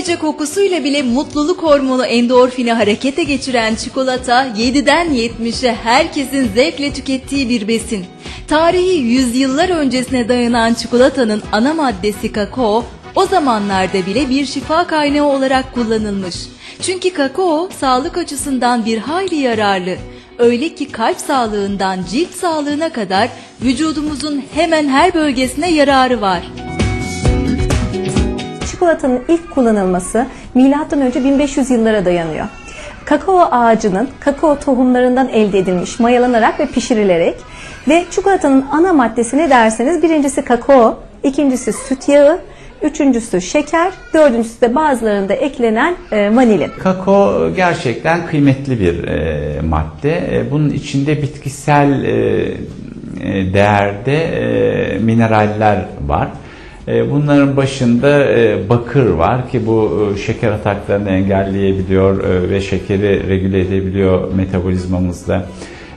Sadece kokusuyla bile mutluluk hormonu endorfini harekete geçiren çikolata 7'den 70'e herkesin zevkle tükettiği bir besin. Tarihi yüzyıllar öncesine dayanan çikolatanın ana maddesi kakao o zamanlarda bile bir şifa kaynağı olarak kullanılmış. Çünkü kakao sağlık açısından bir hayli yararlı. Öyle ki kalp sağlığından cilt sağlığına kadar vücudumuzun hemen her bölgesine yararı var. Çikolatanın ilk kullanılması M.Ö. 1500 yıllara dayanıyor. Kakao ağacının kakao tohumlarından elde edilmiş, mayalanarak ve pişirilerek ve çikolatanın ana maddesi ne derseniz birincisi kakao, ikincisi süt yağı, üçüncüsü şeker, dördüncüsü de bazılarında eklenen e, vanilin. Kakao gerçekten kıymetli bir e, madde. E, bunun içinde bitkisel değerde mineraller var. E, Bunların başında e, bakır var ki bu e, şeker ataklarını engelleyebiliyor ve şekeri regüle edebiliyor metabolizmamızda.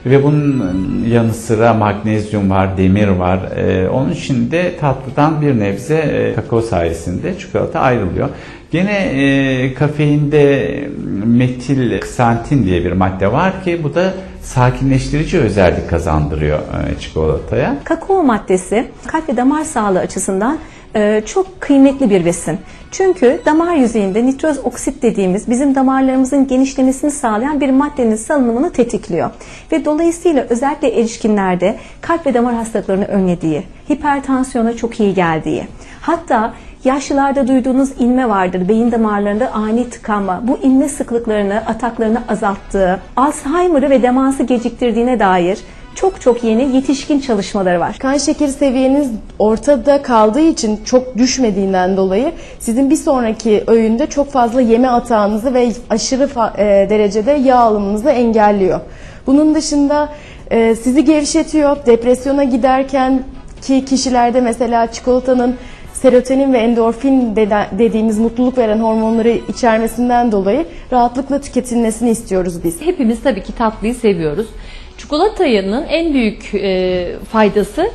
Ve bunun yanı sıra magnezyum var, demir var. Onun için de tatlıdan bir nebze kakao sayesinde çikolata ayrılıyor. Gene kafeinde metil ksantin diye bir madde var ki bu da sakinleştirici özellik kazandırıyor çikolataya. Kakao maddesi kalp ve damar sağlığı açısından çok kıymetli bir besin. Çünkü damar yüzeyinde nitroz oksit dediğimiz bizim damarlarımızın genişlemesini sağlayan bir maddenin salınımını tetikliyor. Ve dolayısıyla özellikle erişkinlerde kalp ve damar hastalıklarını önlediği, hipertansiyona çok iyi geldiği, hatta yaşlılarda duyduğunuz inme vardır, beyin damarlarında ani tıkanma, bu inme sıklıklarını, ataklarını azalttığı, Alzheimer'ı ve demansı geciktirdiğine dair çok çok yeni yetişkin çalışmaları var. Kan şekeri seviyeniz ortada kaldığı için çok düşmediğinden dolayı sizin bir sonraki öğünde çok fazla yeme atağınızı ve aşırı e, derecede yağ alımınızı engelliyor. Bunun dışında e, sizi gevşetiyor. Depresyona giderken ki kişilerde mesela çikolatanın serotonin ve endorfin dediğimiz mutluluk veren hormonları içermesinden dolayı rahatlıkla tüketilmesini istiyoruz biz. Hepimiz tabii ki tatlıyı seviyoruz. Çikolatanın en büyük e, faydası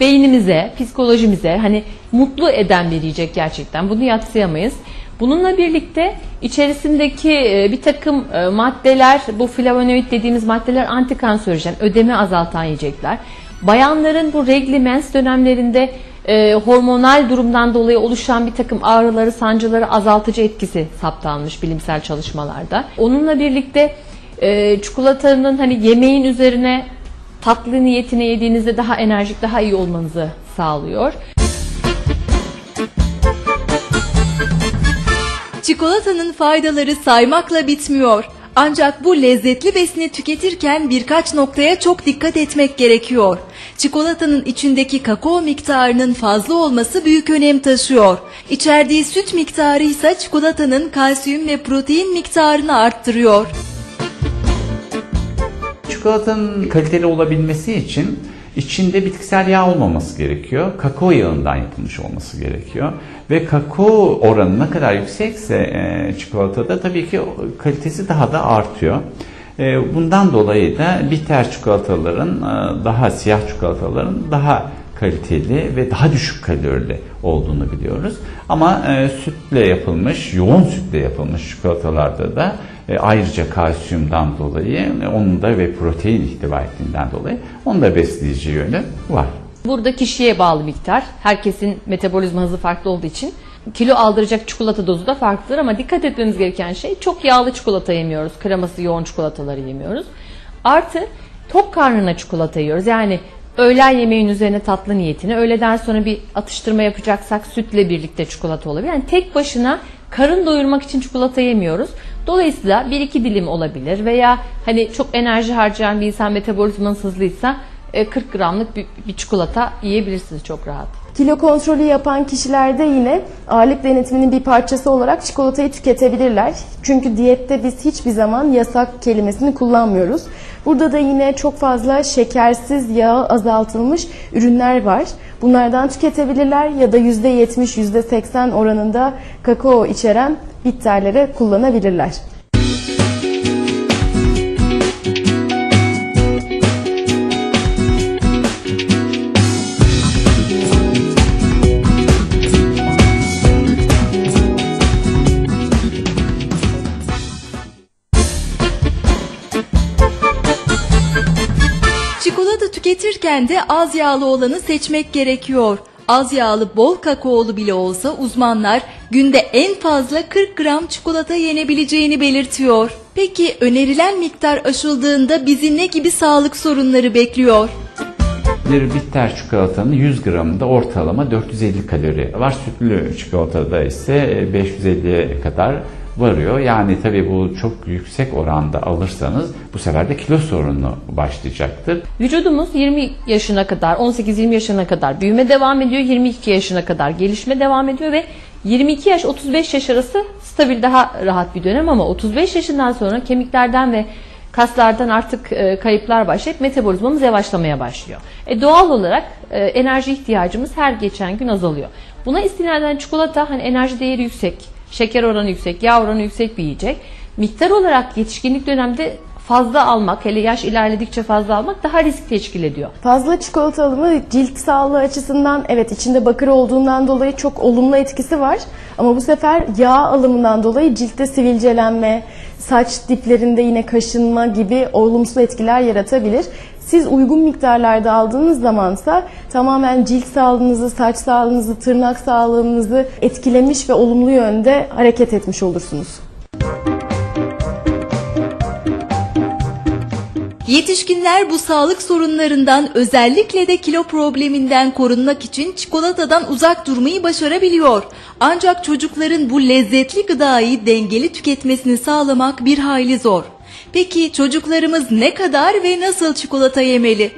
beynimize, psikolojimize hani mutlu eden bir yiyecek gerçekten. Bunu yatsıyamayız. Bununla birlikte içerisindeki e, bir takım e, maddeler, bu flavonoid dediğimiz maddeler antikanserojen, ödemi azaltan yiyecekler. Bayanların bu regli mens dönemlerinde e, hormonal durumdan dolayı oluşan bir takım ağrıları, sancıları azaltıcı etkisi saptanmış bilimsel çalışmalarda. Onunla birlikte e, çikolatanın hani yemeğin üzerine tatlı niyetine yediğinizde daha enerjik, daha iyi olmanızı sağlıyor. Çikolatanın faydaları saymakla bitmiyor. Ancak bu lezzetli besini tüketirken birkaç noktaya çok dikkat etmek gerekiyor. Çikolatanın içindeki kakao miktarının fazla olması büyük önem taşıyor. İçerdiği süt miktarı ise çikolatanın kalsiyum ve protein miktarını arttırıyor. Çikolatanın kaliteli olabilmesi için içinde bitkisel yağ olmaması gerekiyor. Kakao yağından yapılmış olması gerekiyor. Ve kakao oranı ne kadar yüksekse e, çikolatada tabii ki kalitesi daha da artıyor. E, bundan dolayı da bitter çikolataların e, daha siyah çikolataların daha kaliteli ve daha düşük kalorili olduğunu biliyoruz. Ama sütle yapılmış, yoğun sütle yapılmış çikolatalarda da e, ayrıca kalsiyumdan dolayı, e, onun da ve protein ihtiva ettiğinden dolayı onun da besleyici yönü var. Burada kişiye bağlı miktar. Herkesin metabolizma hızı farklı olduğu için kilo aldıracak çikolata dozu da farklıdır ama dikkat etmemiz gereken şey çok yağlı çikolata yemiyoruz. Kreması yoğun çikolataları yemiyoruz. Artı tok karnına çikolata yiyoruz. Yani öğlen yemeğin üzerine tatlı niyetine, öğleden sonra bir atıştırma yapacaksak sütle birlikte çikolata olabilir. Yani tek başına karın doyurmak için çikolata yemiyoruz. Dolayısıyla bir iki dilim olabilir veya hani çok enerji harcayan bir insan metabolizmanız hızlıysa e, 40 gramlık bir, bir çikolata yiyebilirsiniz çok rahat. Kilo kontrolü yapan kişilerde yine ağırlık denetiminin bir parçası olarak çikolatayı tüketebilirler. Çünkü diyette biz hiçbir zaman yasak kelimesini kullanmıyoruz. Burada da yine çok fazla şekersiz yağı azaltılmış ürünler var. Bunlardan tüketebilirler ya da %70, %80 oranında kakao içeren bitterlere kullanabilirler. Seçirken de az yağlı olanı seçmek gerekiyor. Az yağlı bol kakaolu bile olsa uzmanlar günde en fazla 40 gram çikolata yenebileceğini belirtiyor. Peki önerilen miktar aşıldığında bizi ne gibi sağlık sorunları bekliyor? Bir bitter çikolatanın 100 gramında ortalama 450 kalori var. Sütlü çikolatada ise 550'ye kadar varıyor. Yani tabii bu çok yüksek oranda alırsanız bu sefer de kilo sorunu başlayacaktır. Vücudumuz 20 yaşına kadar, 18-20 yaşına kadar büyüme devam ediyor. 22 yaşına kadar gelişme devam ediyor ve 22 yaş 35 yaş arası stabil daha rahat bir dönem ama 35 yaşından sonra kemiklerden ve kaslardan artık e, kayıplar başlayıp metabolizmamız yavaşlamaya başlıyor. E, doğal olarak e, enerji ihtiyacımız her geçen gün azalıyor. Buna istinaden çikolata hani enerji değeri yüksek, şeker oranı yüksek, yağ oranı yüksek bir yiyecek. Miktar olarak yetişkinlik dönemde fazla almak, hele yaş ilerledikçe fazla almak daha risk teşkil ediyor. Fazla çikolata alımı cilt sağlığı açısından evet içinde bakır olduğundan dolayı çok olumlu etkisi var. Ama bu sefer yağ alımından dolayı ciltte sivilcelenme, saç diplerinde yine kaşınma gibi olumsuz etkiler yaratabilir. Siz uygun miktarlarda aldığınız zamansa tamamen cilt sağlığınızı, saç sağlığınızı, tırnak sağlığınızı etkilemiş ve olumlu yönde hareket etmiş olursunuz. Yetişkinler bu sağlık sorunlarından özellikle de kilo probleminden korunmak için çikolatadan uzak durmayı başarabiliyor. Ancak çocukların bu lezzetli gıdayı dengeli tüketmesini sağlamak bir hayli zor. Peki çocuklarımız ne kadar ve nasıl çikolata yemeli?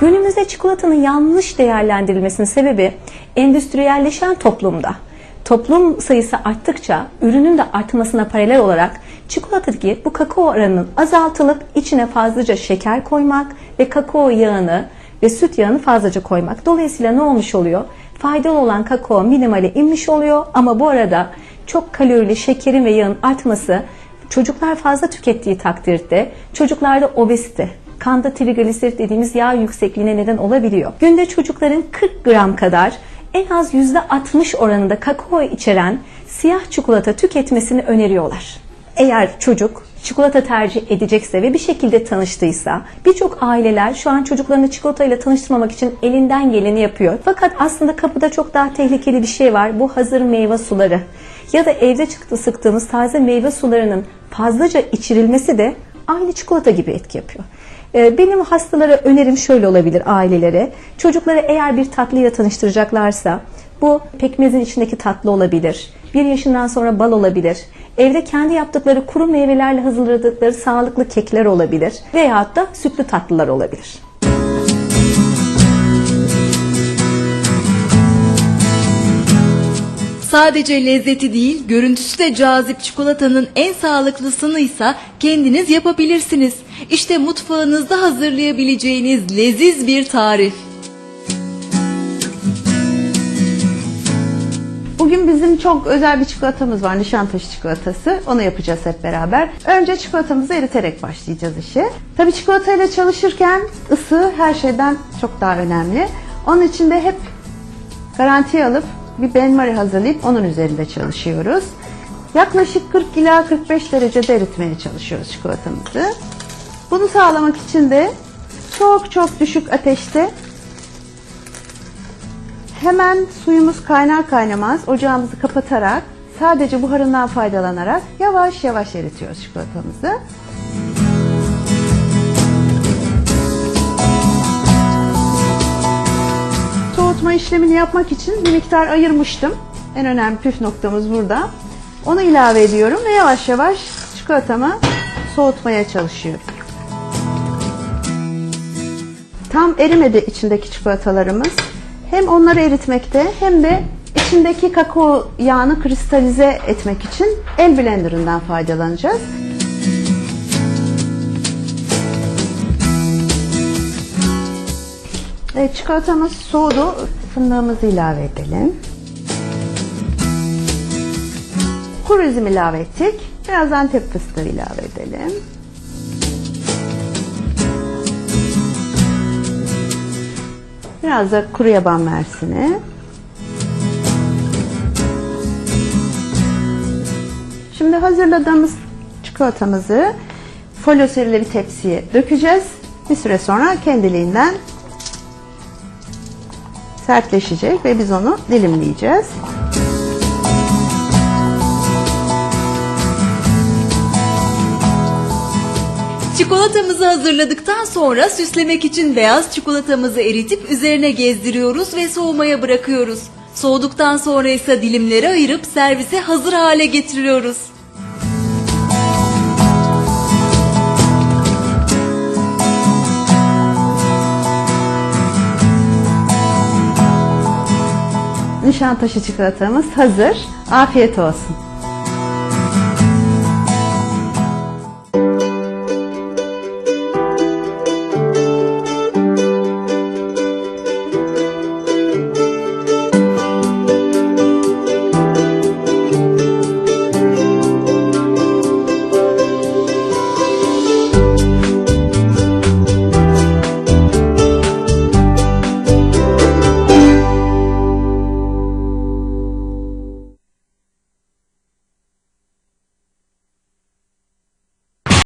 Günümüzde çikolatanın yanlış değerlendirilmesinin sebebi endüstriyelleşen toplumda. Toplum sayısı arttıkça ürünün de artmasına paralel olarak çikolatadaki bu kakao oranının azaltılıp içine fazlaca şeker koymak ve kakao yağını ve süt yağını fazlaca koymak. Dolayısıyla ne olmuş oluyor? Faydalı olan kakao minimale inmiş oluyor ama bu arada çok kalorili şekerin ve yağın artması çocuklar fazla tükettiği takdirde çocuklarda obezite, kanda trigliserit dediğimiz yağ yüksekliğine neden olabiliyor. Günde çocukların 40 gram kadar en az %60 oranında kakao içeren siyah çikolata tüketmesini öneriyorlar. Eğer çocuk çikolata tercih edecekse ve bir şekilde tanıştıysa birçok aileler şu an çocuklarını çikolatayla tanıştırmamak için elinden geleni yapıyor. Fakat aslında kapıda çok daha tehlikeli bir şey var. Bu hazır meyve suları ya da evde çıktı sıktığımız taze meyve sularının fazlaca içirilmesi de aynı çikolata gibi etki yapıyor. Ee, Benim hastalara önerim şöyle olabilir ailelere. Çocukları eğer bir tatlıyla tanıştıracaklarsa bu pekmezin içindeki tatlı olabilir. Bir yaşından sonra bal olabilir. Evde kendi yaptıkları kuru meyvelerle hazırladıkları sağlıklı kekler olabilir. Veyahut da sütlü tatlılar olabilir. Sadece lezzeti değil, görüntüsü de cazip çikolatanın en sağlıklısını ise kendiniz yapabilirsiniz. İşte mutfağınızda hazırlayabileceğiniz leziz bir tarif. Bugün bizim çok özel bir çikolatamız var. Nişantaşı çikolatası. Onu yapacağız hep beraber. Önce çikolatamızı eriterek başlayacağız işe. Tabii çikolatayla çalışırken ısı her şeyden çok daha önemli. Onun için de hep garantiye alıp bir benmari hazırlayıp onun üzerinde çalışıyoruz. Yaklaşık 40 ila 45 derecede eritmeye çalışıyoruz çikolatamızı. Bunu sağlamak için de çok çok düşük ateşte Hemen suyumuz kaynar kaynamaz ocağımızı kapatarak sadece buharından faydalanarak yavaş yavaş eritiyoruz çikolatamızı. Soğutma işlemini yapmak için bir miktar ayırmıştım. En önemli püf noktamız burada. Onu ilave ediyorum ve yavaş yavaş çikolatamı soğutmaya çalışıyorum. Tam erimedi içindeki çikolatalarımız. Hem onları eritmekte hem de içindeki kakao yağını kristalize etmek için el blenderından faydalanacağız. Evet, çikolatamız soğudu. Fındığımızı ilave edelim. Kuru üzüm ilave ettik. Biraz antep fıstığı ilave edelim. Biraz da kuru yaban mersini. Şimdi hazırladığımız çikolatamızı folyo serili bir tepsiye dökeceğiz. Bir süre sonra kendiliğinden sertleşecek ve biz onu dilimleyeceğiz. Çikolatamızı hazırladıktan sonra süslemek için beyaz çikolatamızı eritip üzerine gezdiriyoruz ve soğumaya bırakıyoruz. Soğuduktan sonra ise dilimlere ayırıp servise hazır hale getiriyoruz. Nişantaşı çikolatamız hazır. Afiyet olsun.